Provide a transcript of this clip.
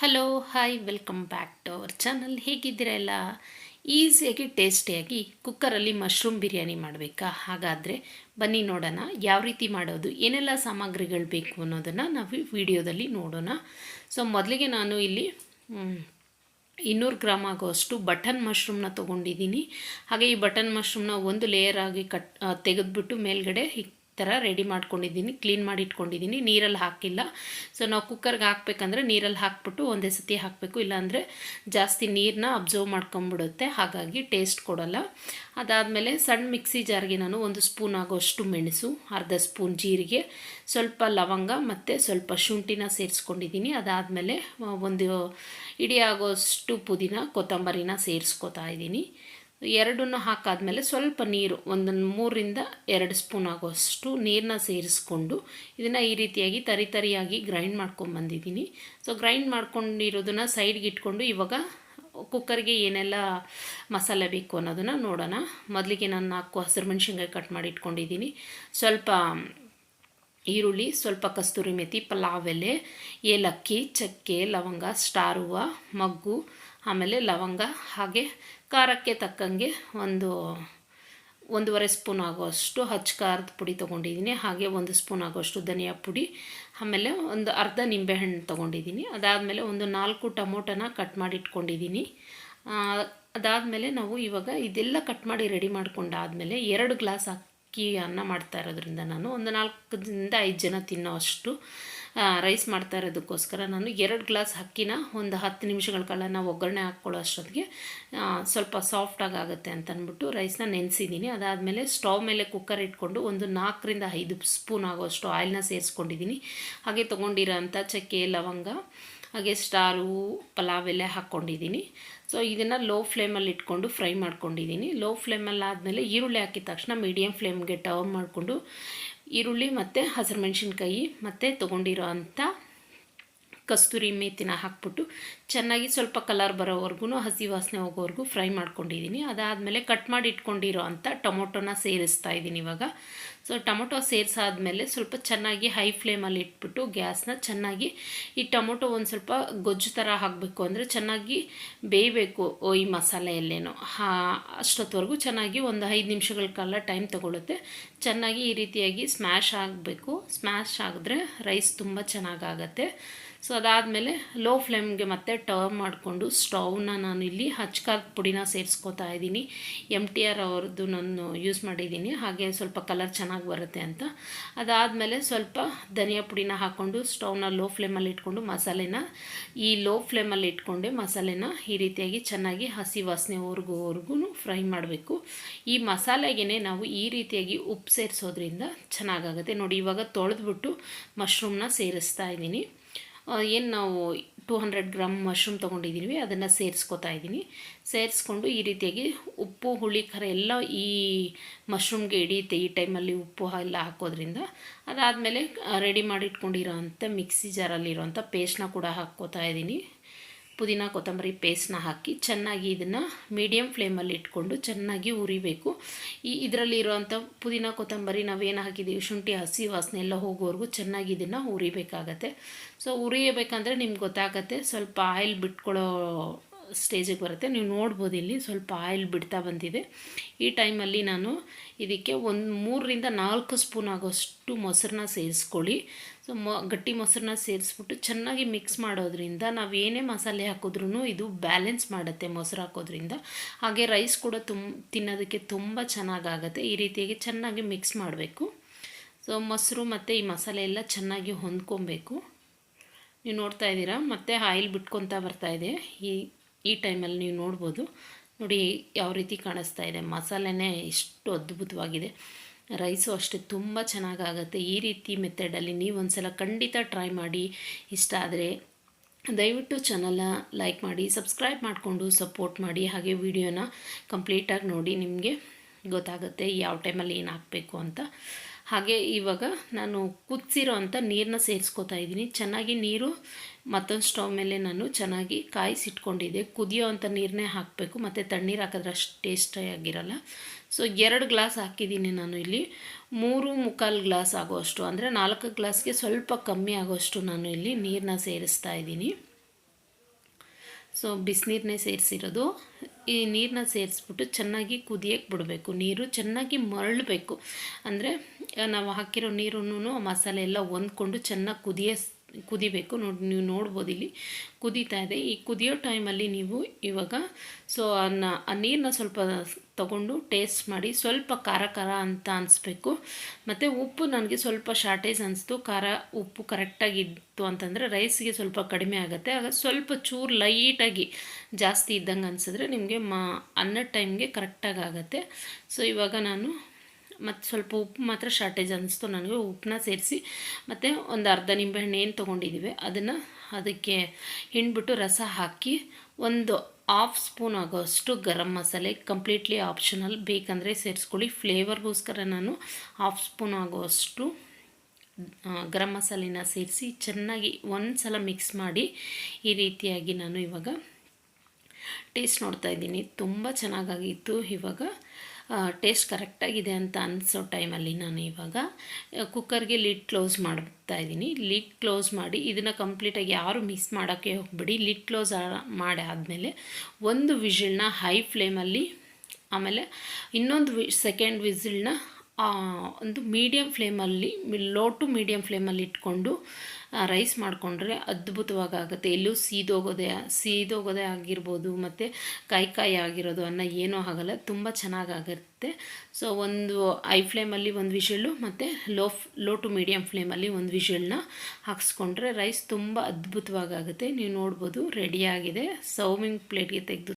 Hello hi welcome back to our channel ಹೇಗಿದ್ದೀರಾ ಎಲ್ಲ? ಈಸಿಯಾಗಿ ಟೇಸ್ಟಿಯಾಗಿ ಕುಕ್ಕರಲ್ಲಿ ಮಶ್ರೂಮ್ ಬಿರಿಯಾನಿ ಮಾಡಬೇಕಾ? ಹಾಗಾದರೆ ಬನ್ನಿ ನೋಡೋಣ, ಯಾವ ರೀತಿ ಮಾಡೋದು, ಏನೆಲ್ಲ ಸಾಮಗ್ರಿಗಳು ಬೇಕು ಅನ್ನೋದನ್ನು ನಾವು ವಿಡಿಯೋದಲ್ಲಿ ನೋಡೋಣ. ಸೊ ಮೊದಲಿಗೆ ನಾನು ಇಲ್ಲಿ ಇನ್ನೂರು ಗ್ರಾಮ್ ಆಗೋಷ್ಟು ಬಟನ್ ಮಶ್ರೂಮ್ನ ತೊಗೊಂಡಿದ್ದೀನಿ. ಹಾಗೆ ಈ ಬಟನ್ ಮಶ್ರೂಮ್ನ ಒಂದು ಲೇಯರ್ ಆಗಿ ಕಟ್, ತೆಗೆದುಬಿಟ್ಟು ಮೇಲ್ಗಡೆ ಥರ ರೆಡಿ ಮಾಡ್ಕೊಂಡಿದ್ದೀನಿ, ಕ್ಲೀನ್ ಮಾಡಿ ಇಟ್ಕೊಂಡಿದ್ದೀನಿ. ನೀರಲ್ಲಿ ಹಾಕಿಲ್ಲ. ಸೊ ನಾವು ಕುಕ್ಕರ್ಗೆ ಹಾಕಬೇಕಂದ್ರೆ ನೀರಲ್ಲಿ ಹಾಕ್ಬಿಟ್ಟು ಒಂದೇ ಸತಿ ಹಾಕಬೇಕು. ಇಲ್ಲಾಂದರೆ ಜಾಸ್ತಿ ನೀರನ್ನ ಅಬ್ಸರ್ವ್ ಮಾಡ್ಕೊಂಬಿಡುತ್ತೆ. ಹಾಗಾಗಿ ಟೇಸ್ಟ್ ಕೊಡೋಲ್ಲ. ಅದಾದಮೇಲೆ ಸಣ್ಣ ಮಿಕ್ಸಿ ಜಾರ್ಗೆ ನಾನು ಒಂದು ಸ್ಪೂನ್ ಆಗೋಷ್ಟು ಮೆಣಸು, ಅರ್ಧ ಸ್ಪೂನ್ ಜೀರಿಗೆ, ಸ್ವಲ್ಪ ಲವಂಗ ಮತ್ತು ಸ್ವಲ್ಪ ಶುಂಠಿನ ಸೇರಿಸ್ಕೊಂಡಿದ್ದೀನಿ. ಅದಾದಮೇಲೆ ಒಂದು ಇಡಿಯಾಗೋಷ್ಟು ಪುದೀನ, ಕೊತ್ತಂಬರಿನ ಸೇರಿಸ್ಕೊತಾ ಇದ್ದೀನಿ. ಎರಡನ್ನು ಹಾಕಾದ್ಮೇಲೆ ಸ್ವಲ್ಪ ನೀರು, ಒಂದು ಮೂರಿಂದ ಎರಡು ಸ್ಪೂನ್ ಆಗೋಷ್ಟು ನೀರನ್ನ ಸೇರಿಸ್ಕೊಂಡು ಇದನ್ನು ಈ ರೀತಿಯಾಗಿ ತರಿ ತರಿಯಾಗಿ ಗ್ರೈಂಡ್ ಮಾಡ್ಕೊಂಬಂದಿದ್ದೀನಿ ಸೊ ಗ್ರೈಂಡ್ ಮಾಡ್ಕೊಂಡಿರೋದನ್ನು ಸೈಡ್ಗೆ ಇಟ್ಕೊಂಡು ಇವಾಗ ಕುಕ್ಕರ್ಗೆ ಏನೆಲ್ಲ ಮಸಾಲೆ ಬೇಕು ಅನ್ನೋದನ್ನು ನೋಡೋಣ. ಮೊದಲಿಗೆ ನಾನು ನಾಲ್ಕು ಹಸಿರು ಮೆಣಸಿನ್ಕಾಯಿ ಕಟ್ ಮಾಡಿ ಇಟ್ಕೊಂಡಿದ್ದೀನಿ. ಸ್ವಲ್ಪ ಈರುಳ್ಳಿ, ಸ್ವಲ್ಪ ಕಸ್ತೂರಿ ಮೆಥಿ ಪಲಾವ್ ಎಲೆ, ಏಲಕ್ಕಿ, ಚಕ್ಕೆ, ಲವಂಗ ಸ್ಟಾರ್ ಹೂವು ಮಗ್ಗು, ಆಮೇಲೆ ಲವಂಗ, ಹಾಗೆ ಖಾರಕ್ಕೆ ತಕ್ಕಂಗೆ ಒಂದು ಒಂದೂವರೆ ಸ್ಪೂನ್ ಆಗೋಷ್ಟು ಹಚ್ಚ ಖಾರದ ಪುಡಿ ತೊಗೊಂಡಿದ್ದೀನಿ. ಹಾಗೆ ಒಂದು ಸ್ಪೂನ್ ಆಗೋಷ್ಟು ಧನಿಯಾ ಪುಡಿ, ಆಮೇಲೆ ಒಂದು ಅರ್ಧ ನಿಂಬೆಹಣ್ಣು ತೊಗೊಂಡಿದ್ದೀನಿ. ಅದಾದಮೇಲೆ ಒಂದು ನಾಲ್ಕು ಟೊಮೊಟೊನ ಕಟ್ ಮಾಡಿ ಇಟ್ಕೊಂಡಿದ್ದೀನಿ. ಅದಾದಮೇಲೆ ನಾವು ಇವಾಗ ಇದೆಲ್ಲ ಕಟ್ ಮಾಡಿ ರೆಡಿ ಮಾಡ್ಕೊಂಡಾದಮೇಲೆ ಎರಡು ಗ್ಲಾಸ್ ಅಕ್ಕಿ ಅನ್ನ ಮಾಡ್ತಾ ಇರೋದ್ರಿಂದ ನಾನು ಒಂದು ನಾಲ್ಕರಿಂದ ಐದು ಜನ ತಿನ್ನೋ ಅಷ್ಟು ರೈಸ್ ಮಾಡ್ತಾ ಇರೋದಕ್ಕೋಸ್ಕರ ನಾನು ಎರಡು ಗ್ಲಾಸ್ ಅಕ್ಕಿನ ಒಂದು ಹತ್ತು ನಿಮಿಷಗಳ ಕಾಲ ನಾವು ಒಗ್ಗರಣೆ ಹಾಕ್ಕೊಳ್ಳೋ ಅಷ್ಟೊತ್ತಿಗೆ ಸ್ವಲ್ಪ ಸಾಫ್ಟಾಗಿ ಆಗುತ್ತೆ ಅಂತ ಅಂದ್ಬಿಟ್ಟು ರೈಸ್ನ ನೆನೆಸಿದ್ದೀನಿ. ಅದಾದಮೇಲೆ ಸ್ಟವ್ ಮೇಲೆ ಕುಕ್ಕರ್ ಇಟ್ಕೊಂಡು ಒಂದು ನಾಲ್ಕರಿಂದ ಐದು ಸ್ಪೂನ್ ಆಗೋಷ್ಟು ಆಯಿಲ್ನ ಸೇರಿಸ್ಕೊಂಡಿದ್ದೀನಿ. ಹಾಗೆ ತೊಗೊಂಡಿರೋ ಅಂಥ ಚಕ್ಕೆ, ಲವಂಗ ಹಾಗೆ ಸ್ಟಾರು, ಪಲಾವ್ ಎಲ್ಲ ಹಾಕ್ಕೊಂಡಿದ್ದೀನಿ. ಸೊ ಇದನ್ನು ಲೋ ಫ್ಲೇಮಲ್ಲಿ ಇಟ್ಕೊಂಡು ಫ್ರೈ ಮಾಡ್ಕೊಂಡಿದ್ದೀನಿ. ಲೋ ಫ್ಲೇಮಲ್ಲಿ ಆದಮೇಲೆ ಈರುಳ್ಳಿ ಹಾಕಿದ ತಕ್ಷಣ ಮೀಡಿಯಮ್ ಫ್ಲೇಮ್ಗೆ ಟರ್ನ್ ಮಾಡಿಕೊಂಡು ಈರುಳ್ಳಿ ಮತ್ತು ಹಸಿರು ಮೆಣಸಿನ್ಕಾಯಿ ಮತ್ತು ತೊಗೊಂಡಿರೋ ಅಂಥ ಕಸ್ತೂರಿ ಮೇತಿನ ಹಾಕ್ಬಿಟ್ಟು ಚೆನ್ನಾಗಿ ಸ್ವಲ್ಪ ಕಲರ್ ಬರೋವರೆಗೂ ಹಸಿ ವಾಸನೆ ಹೋಗೋವರೆಗೂ ಫ್ರೈ ಮಾಡ್ಕೊಂಡಿದ್ದೀನಿ ಅದಾದಮೇಲೆ ಕಟ್ ಮಾಡಿ ಇಟ್ಕೊಂಡಿರೋ ಅಂಥ ಟೊಮೊಟೊನ ಸೇರಿಸ್ತಾ ಇದ್ದೀನಿ ಇವಾಗ. ಸೊ ಟೊಮೊಟೊ ಸೇರಿಸಾದ್ಮೇಲೆ ಸ್ವಲ್ಪ ಚೆನ್ನಾಗಿ ಹೈ ಫ್ಲೇಮಲ್ಲಿ ಇಟ್ಬಿಟ್ಟು ಗ್ಯಾಸ್ನ ಚೆನ್ನಾಗಿ ಈ ಟೊಮೊಟೊ ಒಂದು ಸ್ವಲ್ಪ ಗೊಜ್ಜು ಥರ ಹಾಕಬೇಕು ಅಂದರೆ ಚೆನ್ನಾಗಿ ಬೇಯಬೇಕು ಈ ಮಸಾಲೆಯಲ್ಲೇನೋ. ಹಾ, ಅಷ್ಟೊತ್ತವರೆಗೂ ಚೆನ್ನಾಗಿ ಒಂದು ಐದು ನಿಮಿಷಗಳ ಕಾಲ ಟೈಮ್ ತಗೊಳುತ್ತೆ. ಚೆನ್ನಾಗಿ ಈ ರೀತಿಯಾಗಿ ಸ್ಮ್ಯಾಶ್ ಆಗಬೇಕು. ಸ್ಮ್ಯಾಶ್ ಆಗಿದ್ರೆ ರೈಸ್ ತುಂಬ ಚೆನ್ನಾಗಾಗತ್ತೆ. ಸೊ ಅದಾದಮೇಲೆ ಲೋ ಫ್ಲೇಮ್ಗೆ ಮತ್ತೆ ಟರ್ನ್ ಮಾಡಿಕೊಂಡು ಸ್ಟೌವ್ನ ನಾನು ಇಲ್ಲಿ ಹಚ್ಕಾದ ಪುಡಿನ ಸೇರಿಸ್ಕೋತಾ ಇದ್ದೀನಿ. ಎಂ ಟಿ ಆರ್ ಅವ್ರದ್ದು ನಾನು ಯೂಸ್ ಮಾಡಿದ್ದೀನಿ. ಹಾಗೆ ಸ್ವಲ್ಪ ಕಲರ್ ಚೆನ್ನಾಗಿ ಬರುತ್ತೆ ಅಂತ. ಅದಾದಮೇಲೆ ಸ್ವಲ್ಪ ಧನಿಯಾ ಪುಡಿನ ಹಾಕ್ಕೊಂಡು ಸ್ಟೌವ್ನ ಲೋ ಫ್ಲೇಮಲ್ಲಿ ಇಟ್ಕೊಂಡು ಮಸಾಲೆನ ಈ ಲೋ ಫ್ಲೇಮಲ್ಲಿ ಇಟ್ಕೊಂಡೆ ಮಸಾಲೆನ ಈ ರೀತಿಯಾಗಿ ಚೆನ್ನಾಗಿ ಹಸಿ ವಾಸನೆ ಹೊರ್ಗೋವರೆಗೂ ಫ್ರೈ ಮಾಡಬೇಕು. ಈ ಮಸಾಲೆಗೆ ನಾವು ಈ ರೀತಿಯಾಗಿ ಉಪ್ಪು ಸೇರಿಸೋದ್ರಿಂದ ಚೆನ್ನಾಗಾಗುತ್ತೆ. ನೋಡಿ, ಇವಾಗ ತೊಳೆದ್ಬಿಟ್ಟು ಮಶ್ರೂಮ್ನ ಸೇರಿಸ್ತಾ ಇದ್ದೀನಿ. ಏನು ನಾವು ಟೂ ಹಂಡ್ರೆಡ್ ಗ್ರಾಮ್ ಮಶ್ರೂಮ್ ತೊಗೊಂಡಿದ್ದೀವಿ ಅದನ್ನು ಸೇರಿಸ್ಕೊತಾ ಇದ್ದೀನಿ ಸೇರಿಸ್ಕೊಂಡು ಈ ರೀತಿಯಾಗಿ ಉಪ್ಪು, ಹುಳಿ, ಖಾರ ಎಲ್ಲ ಈ ಮಶ್ರೂಮ್ಗೆ ಹಿಡಿಯುತ್ತೆ ಈ ಟೈಮಲ್ಲಿ ಉಪ್ಪು ಎಲ್ಲ ಹಾಕೋದ್ರಿಂದ. ಅದಾದಮೇಲೆ ರೆಡಿ ಮಾಡಿಟ್ಕೊಂಡಿರೋ ಅಂಥ ಮಿಕ್ಸಿ ಜಾರಲ್ಲಿರೋಂಥ ಪೇಸ್ಟ್ನ ಕೂಡ ಹಾಕ್ಕೋತಾ ಇದ್ದೀನಿ ಪುದೀನ ಕೊತ್ತಂಬರಿ ಪೇಸ್ಟ್ನ ಹಾಕಿ ಚೆನ್ನಾಗಿ ಇದನ್ನು ಮೀಡಿಯಮ್ ಫ್ಲೇಮಲ್ಲಿ ಇಟ್ಕೊಂಡು ಚೆನ್ನಾಗಿ ಉರಿಬೇಕು ಈ ಇದರಲ್ಲಿ ಇರುವಂಥ ಪುದೀನ ಕೊತ್ತಂಬರಿ ನಾವೇನು ಹಾಕಿದ್ದೀವಿ ಶುಂಠಿ, ಹಸಿ, ವಾಸನೆ ಎಲ್ಲ ಹೋಗೋವರೆಗೂ ಚೆನ್ನಾಗಿ ಇದನ್ನು ಉರಿಬೇಕಾಗತ್ತೆ ಸೊ ಉರಿಯಬೇಕಂದ್ರೆ ನಿಮ್ಗೆ ಗೊತ್ತಾಗತ್ತೆ, ಸ್ವಲ್ಪ ಆಯಿಲ್ ಬಿಟ್ಕೊಳ್ಳೋ ಸ್ಟೇಜಿಗೆ ಬರುತ್ತೆ. ನೀವು ನೋಡ್ಬೋದು ಇಲ್ಲಿ ಸ್ವಲ್ಪ ಆಯಿಲ್ ಬಿಡ್ತಾ ಬಂದಿದೆ. ಈ ಟೈಮಲ್ಲಿ ನಾನು ಇದಕ್ಕೆ ಒಂದು ಮೂರರಿಂದ ನಾಲ್ಕು ಸ್ಪೂನ್ ಆಗೋಷ್ಟು ಮೊಸರನ್ನ ಸೇರಿಸ್ಕೊಳ್ಳಿ. ಸೊ ಮ, ಗಟ್ಟಿ ಮೊಸರನ್ನ ಸೇರಿಸ್ಬಿಟ್ಟು ಚೆನ್ನಾಗಿ ಮಿಕ್ಸ್ ಮಾಡೋದ್ರಿಂದ ನಾವು ಏನೇ ಮಸಾಲೆ ಹಾಕಿದ್ರೂ ಇದು ಬ್ಯಾಲೆನ್ಸ್ ಮಾಡುತ್ತೆ ಮೊಸರು ಹಾಕೋದ್ರಿಂದ. ಹಾಗೆ ರೈಸ್ ಕೂಡ ತುಂಬ ತಿನ್ನೋದಕ್ಕೆ ತುಂಬ ಚೆನ್ನಾಗಾಗತ್ತೆ. ಈ ರೀತಿಯಾಗಿ ಚೆನ್ನಾಗಿ ಮಿಕ್ಸ್ ಮಾಡಬೇಕು. ಸೊ ಮೊಸರು ಮತ್ತು ಈ ಮಸಾಲೆ ಎಲ್ಲ ಚೆನ್ನಾಗಿ ಹೊಂದ್ಕೊಬೇಕು. ನೀವು ನೋಡ್ತಾ ಇದ್ದೀರಾ? ಮತ್ತು ಆಯಿಲ್ ಬಿಟ್ಕೊತಾ ಇದೆ. ಈ ಈ ಟೈಮಲ್ಲಿ ನೀವು ನೋಡ್ಬೋದು. ನೋಡಿ, ಯಾವ ರೀತಿ ಕಾಣಿಸ್ತಾ ಇದೆ. ಮಸಾಲೆನೇ ಎಷ್ಟು ಅದ್ಭುತವಾಗಿದೆ. ರೈಸು ಅಷ್ಟೇ ತುಂಬ ಚೆನ್ನಾಗಾಗತ್ತೆ. ಈ ರೀತಿ ಮೆಥಡಲ್ಲಿ ನೀವು ಒಂದ್ಸಲ ಖಂಡಿತ ಟ್ರೈ ಮಾಡಿ, ಇಷ್ಟ ಆದರೆ ದಯವಿಟ್ಟು ಚಾನಲ್ನ ಲೈಕ್ ಮಾಡಿ, ಸಬ್ಸ್ಕ್ರೈಬ್ ಮಾಡಿಕೊಂಡು ಸಪೋರ್ಟ್ ಮಾಡಿ. ಹಾಗೆ ವಿಡಿಯೋನ ಕಂಪ್ಲೀಟಾಗಿ ನೋಡಿ ನಿಮಗೆ ಗೊತ್ತಾಗುತ್ತೆ ಯಾವ ಟೈಮಲ್ಲಿ ಏನು ಹಾಕಬೇಕು ಅಂತ. ಹಾಗೆ ಇವಾಗ ನಾನು ಕುದಿಸಿರೋ ಅಂಥ ನೀರನ್ನ ಸೇರಿಸ್ಕೊತಾ ಇದ್ದೀನಿ. ಚೆನ್ನಾಗಿ ನೀರು ಮತ್ತೊಂದು ಸ್ಟವ್ ಮೇಲೆ ನಾನು ಚೆನ್ನಾಗಿ ಕಾಯಿಸಿಟ್ಕೊಂಡಿದ್ದೆ. ಕುದಿಯೋ ಅಂಥ ನೀರನ್ನೇ ಹಾಕಬೇಕು. ಮತ್ತು ತಣ್ಣೀರು ಹಾಕಿದ್ರೆ ಅಷ್ಟು ಟೇಸ್ಟಿಯಾಗಿರಲ್ಲ ಸೊ ಎರಡು ಗ್ಲಾಸ್ ಹಾಕಿದ್ದೀನಿ ನಾನು ಇಲ್ಲಿ. ಮೂರು ಮುಕ್ಕಾಲು ಗ್ಲಾಸ್ ಆಗೋಷ್ಟು ಅಂದರೆ ನಾಲ್ಕು ಗ್ಲಾಸ್ಗೆ ಸ್ವಲ್ಪ ಕಮ್ಮಿ ಆಗೋಷ್ಟು ನಾನು ಇಲ್ಲಿ ನೀರನ್ನ ಸೇರಿಸ್ತಾ ಇದ್ದೀನಿ. ಸೊ ಬಿಸಿನೀರನ್ನೇ ಸೇರಿಸಿರೋದು. ಈ ನೀರನ್ನ ಸೇರಿಸ್ಬಿಟ್ಟು ಚೆನ್ನಾಗಿ ಕುದಿಯೋಕ್ಕೆ ಬಿಡಬೇಕು. ನೀರು ಚೆನ್ನಾಗಿ ಮರಳಬೇಕು. ಅಂದರೆ, ನಾವು ಹಾಕಿರೋ ನೀರನ್ನು ಮಸಾಲೆ ಎಲ್ಲ ಹೊಂದ್ಕೊಂಡು ಚೆನ್ನಾಗಿ ಕುದಿಯ ಕುದಿಬೇಕು. ನೋಡಿ, ನೀವು ನೋಡ್ಬೋದು ಇಲ್ಲಿ ಕುದೀತಾ ಇದೆ. ಈ ಕುದಿಯೋ ಟೈಮಲ್ಲಿ ನೀವು ಇವಾಗ ಸೊ, ಅನ್ನ, ಆ ನೀರನ್ನ ಸ್ವಲ್ಪ ತಗೊಂಡು ಟೇಸ್ಟ್ ಮಾಡಿ ಸ್ವಲ್ಪ ಖಾರ ಖಾರ ಅಂತ ಅನಿಸ್ಬೇಕು. ಮತ್ತು ಉಪ್ಪು ನನಗೆ ಸ್ವಲ್ಪ ಶಾರ್ಟೇಜ್ ಅನಿಸ್ತು. ಖಾರ ಉಪ್ಪು ಕರೆಕ್ಟಾಗಿ ಇತ್ತು ಅಂತಂದರೆ ರೈಸ್ಗೆ ಸ್ವಲ್ಪ ಕಡಿಮೆ ಆಗುತ್ತೆ. ಆಗ ಸ್ವಲ್ಪ ಚೂರು ಲೈಟಾಗಿ ಜಾಸ್ತಿ ಇದ್ದಂಗೆ ಅನಿಸಿದ್ರೆ ನಿಮಗೆ ಮಾ ಅನ್ನ ಟೈಮ್ಗೆ ಕರೆಕ್ಟಾಗಿ ಆಗುತ್ತೆ. ಸೊ, ಇವಾಗ ನಾನು ಮತ್ತು ಸ್ವಲ್ಪ ಉಪ್ಪು ಮಾತ್ರ ಶಾರ್ಟೇಜ್ ಅನ್ನಿಸ್ತು ನನಗೆ ಉಪ್ಪನ್ನ ಸೇರಿಸಿ ಮತ್ತು ಒಂದು ಅರ್ಧ ನಿಂಬೆಹಣ್ಣು ಏನು ತೊಗೊಂಡಿದ್ದೀವಿ ಅದನ್ನು ಅದಕ್ಕೆ ಹಿಂಡ್ಬಿಟ್ಟು ರಸ ಹಾಕಿ ಒಂದು ಹಾಫ್ ಸ್ಪೂನ್ ಆಗೋಷ್ಟು ಗರಂ ಮಸಾಲೆ ಕಂಪ್ಲೀಟ್ಲಿ ಆಪ್ಷನಲ್ ಬೇಕಂದರೆ ಸೇರಿಸ್ಕೊಳ್ಳಿ. ಫ್ಲೇವರ್ಗೋಸ್ಕರ ನಾನು ಹಾಫ್ ಸ್ಪೂನ್ ಆಗೋಷ್ಟು ಗರಂ ಮಸಾಲೆನ ಸೇರಿಸಿ ಚೆನ್ನಾಗಿ ಒಂದು ಸಲ ಮಿಕ್ಸ್ ಮಾಡಿ ಈ ರೀತಿಯಾಗಿ ನಾನು ಇವಾಗ ಟೇಸ್ಟ್ ನೋಡ್ತಾ ಇದ್ದೀನಿ. ತುಂಬ ಚೆನ್ನಾಗಾಗಿತ್ತು ಇವಾಗ. ಟೇಸ್ಟ್ ಕರೆಕ್ಟಾಗಿದೆ ಅಂತ ಅನಿಸೋ ಟೈಮಲ್ಲಿ ನಾನು ಇವಾಗ ಕುಕ್ಕರ್ಗೆ ಲಿಡ್ ಕ್ಲೋಸ್ ಮಾಡ್ತಾ ಇದ್ದೀನಿ. ಲಿಡ್ ಕ್ಲೋಸ್ ಮಾಡಿ ಇದನ್ನು ಕಂಪ್ಲೀಟಾಗಿ ಯಾರು ಮಿಸ್ ಮಾಡೋಕ್ಕೆ ಹೋಗ್ಬಿಡಿ. ಲಿಡ್ ಕ್ಲೋಸ್ ಮಾಡಿ ಆದಮೇಲೆ ಒಂದು ವಿಷಿಲ್ನ ಹೈ ಫ್ಲೇಮಲ್ಲಿ ಆಮೇಲೆ ಇನ್ನೊಂದು ವಿ ಸೆಕೆಂಡ್ ವಿಸಿಲ್ನ ಒಂದು ಮೀಡಿಯಮ್ ಫ್ಲೇಮಲ್ಲಿ ಲೋ ಟು ಮೀಡಿಯಮ್ ಫ್ಲೇಮಲ್ಲಿ ಇಟ್ಕೊಂಡು ರೈಸ್ ಮಾಡಿಕೊಂಡ್ರೆ ಅದ್ಭುತವಾಗಿ ಆಗುತ್ತೆ ಎಲ್ಲೂ ಸೀದೋಗೋದೇ ಸೀದೋಗೋದೇ ಆಗಿರ್ಬೋದು, ಮತ್ತು ಕಾಯಿ ಕಾಯಿ ಆಗಿರೋದು ಅನ್ನ ಏನೂ ಆಗಲ್ಲ. ತುಂಬ ಚೆನ್ನಾಗಾಗುತ್ತೆ. ಸೊ ಒಂದು ಐ ಫ್ಲೇಮಲ್ಲಿ ಒಂದು ವಿಷಲ್ಲು ಮತ್ತು ಲೋ ಲೋ ಟು ಮೀಡಿಯಮ್ ಫ್ಲೇಮಲ್ಲಿ ಒಂದು ವಿಷಲ್ನ ಹಾಕ್ಸ್ಕೊಂಡ್ರೆ ರೈಸ್ ತುಂಬ ಅದ್ಭುತವಾಗಿ ಆಗುತ್ತೆ ನೀವು ನೋಡ್ಬೋದು ರೆಡಿಯಾಗಿದೆ ಸರ್ವಿಂಗ್ ಪ್ಲೇಟ್ಗೆ ತೆಗೆದು